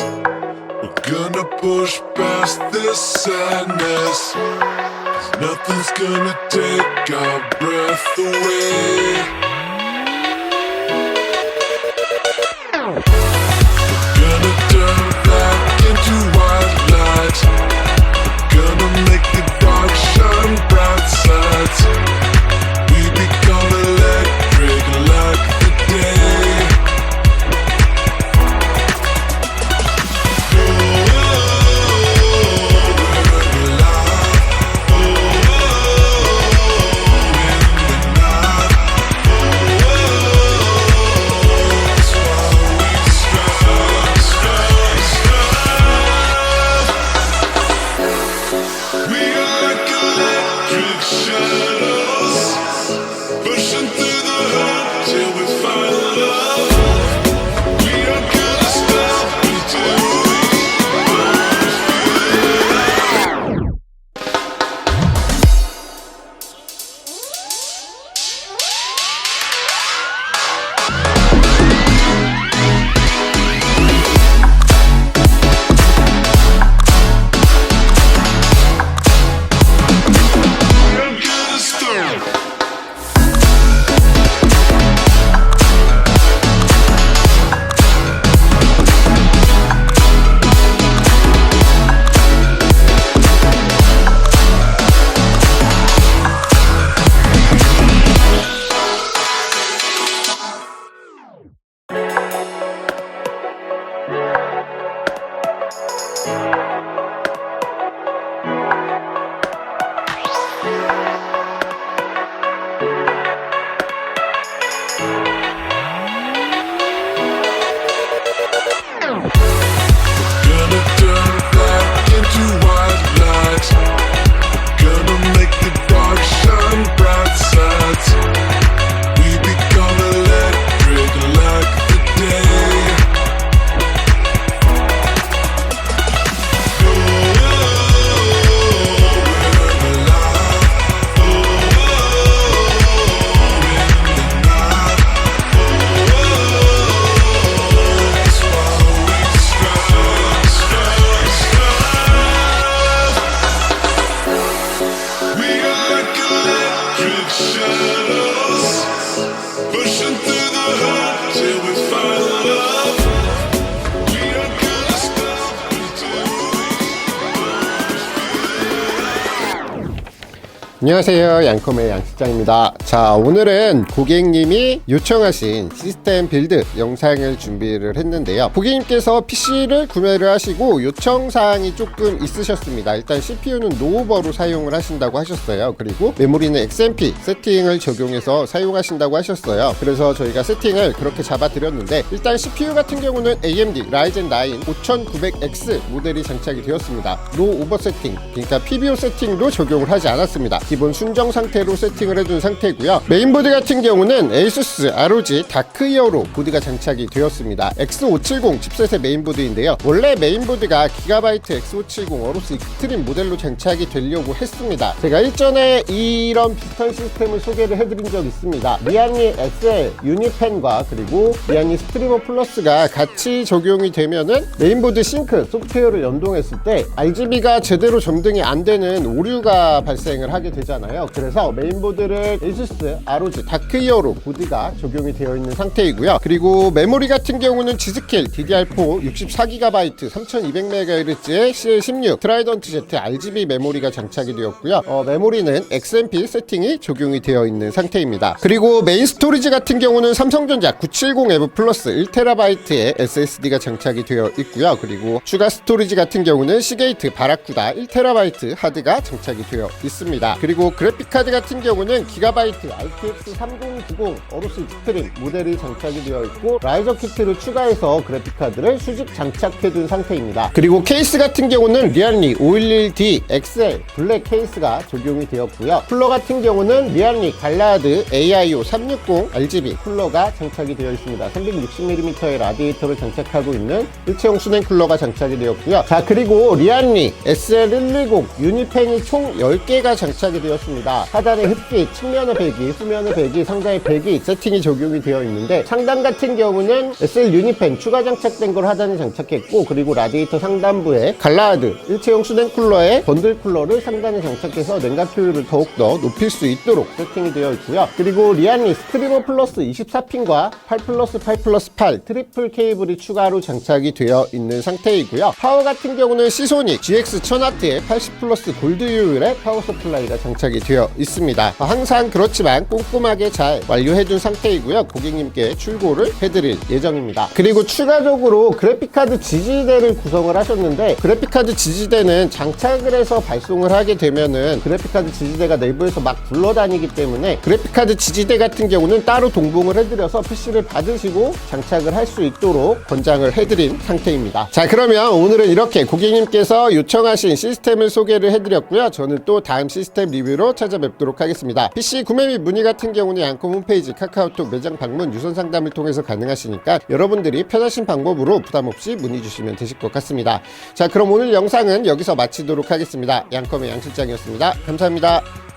We're gonna push past this sadness. nothing's gonna take our breath away. shut up. 안녕하세요. 양컴의 양실장입니다. 자 오늘은 고객님이 요청하신 시스템 빌드 영상을 준비를 했는데요. 고객님께서 PC를 구매를 하시고 요청사항이 조금 있으셨습니다. 일단 CPU는 노오버로 사용을 하신다고 하셨어요. 그리고 메모리는 XMP 세팅을 적용해서 사용하신다고 하셨어요. 그래서 저희가 세팅을 그렇게 잡아 드렸는데 일단 CPU 같은 경우는 AMD 라이젠 9 5900X 모델이 장착이 되었습니다. 노 오버 세팅 그러니까 PBO 세팅도 적용을 하지 않았습니다 기본 순정 상태로 세팅을 해둔 상태고요. 메인보드 같은 경우는 ASUS ROG 다크이어로 보드가 장착이 되었습니다. X570 칩셋의 메인보드인데요. 원래 메인보드가 기가바이트 X570 어로스 익스트림 모델로 장착이 되려고 했습니다. 제가 일전에 이런 비슷한 시스템을 소개를 해드린 적 있습니다. 리안리 SL 유니펜과 그리고 리안리 스트리머 플러스가 같이 적용이 되면은 메인보드 싱크 소프트웨어를 연동했을 때 RGB가 제대로 점등이 안 되는 오류가 발생을 하게 되잖아요. 그래서 메인보드를 ASUS ROG 다크이어로 보드가 적용이 되어 있는 상태이고요. 그리고 메모리 같은 경우는 G스킬 DDR4 64GB 3200MHz의 CL16 트라이던트 Z RGB 메모리가 장착이 되었고요. 어, 메모리는 XMP 세팅이 적용이 되어 있는 상태입니다. 그리고 메인 스토리지 같은 경우는 삼성전자 970F 플러스 1TB의 SSD가 장착이 되어 있고요. 그리고 추가 스토리지 같은 경우는 시게이트 바라쿠다 1TB 하드가 장착이 되어 있습니다. 그리고 그래픽 카드 같은 경우는 기가바이트 RTX 3090 어로스 익스트림 모델이 장착이 되어 있고 라이저 키트를 추가해서 그래픽 카드를 수직 장착해둔 상태입니다. 그리고 케이스 같은 경우는 리알리 511D XL 블랙 케이스가 적용이 되었고요. 쿨러 같은 경우는 리알리 갈라드 AIO 360 RGB 쿨러가 장착이 되어 있습니다. 360mm의 라디에이터를 장착하고 있는 일체형 수냉 쿨러가 장착이 되었고요. 자 그리고 리알리 SL110 유니펜이 총 10개가 장착이 세팅하게 되었습니다. 하단에 흡기, 측면의 배기, 후면의 배기, 상단의 배기 세팅이 적용이 되어 있는데 상단 같은 경우는 SL 유니팬 추가 장착된 걸 하단에 장착했고 그리고 라디에이터 상단부에 갈라드 일체형 수냉 쿨러에 번들 쿨러를 상단에 장착해서 냉각 효율을 더욱더 높일 수 있도록 세팅이 되어 있고요. 그리고 리안리 스트리머 플러스 24핀과 8 플러스 8 플러스 8 트리플 케이블이 추가로 장착이 되어 있는 상태이고요. 파워 같은 경우는 시소닉 GX 1000W의 80 플러스 골드 효율의 파워 서플라이가 장착이 되어 있습니다. 항상 그렇지만 꼼꼼하게 잘 완료해둔 상태이고요. 고객님께 출고를 해드릴 예정입니다. 그리고 추가적으로 그래픽카드 지지대를 구성을 하셨는데 그래픽카드 지지대는 장착을 해서 발송을 하게 되면은 그래픽카드 지지대가 내부에서 막 굴러다니기 때문에 그래픽카드 지지대 같은 경우는 따로 동봉을 해드려서 PC를 받으시고 장착을 할 수 있도록 권장을 해드린 상태입니다. 자 그러면 오늘은 이렇게 고객님께서 요청하신 시스템을 소개를 해드렸고요. 저는 또 다음 시스템 리뷰로 찾아뵙도록 하겠습니다. PC 구매 및 문의 같은 경우는 양콤 홈페이지 카카오톡 매장 방문 유선 상담을 통해서 가능하시니까 여러분들이 편하신 방법으로 부담 없이 문의 주시면 되실 것 같습니다. 자 그럼 오늘 영상은 여기서 마치도록 하겠습니다. 양컴의 양실장이었습니다. 감사합니다.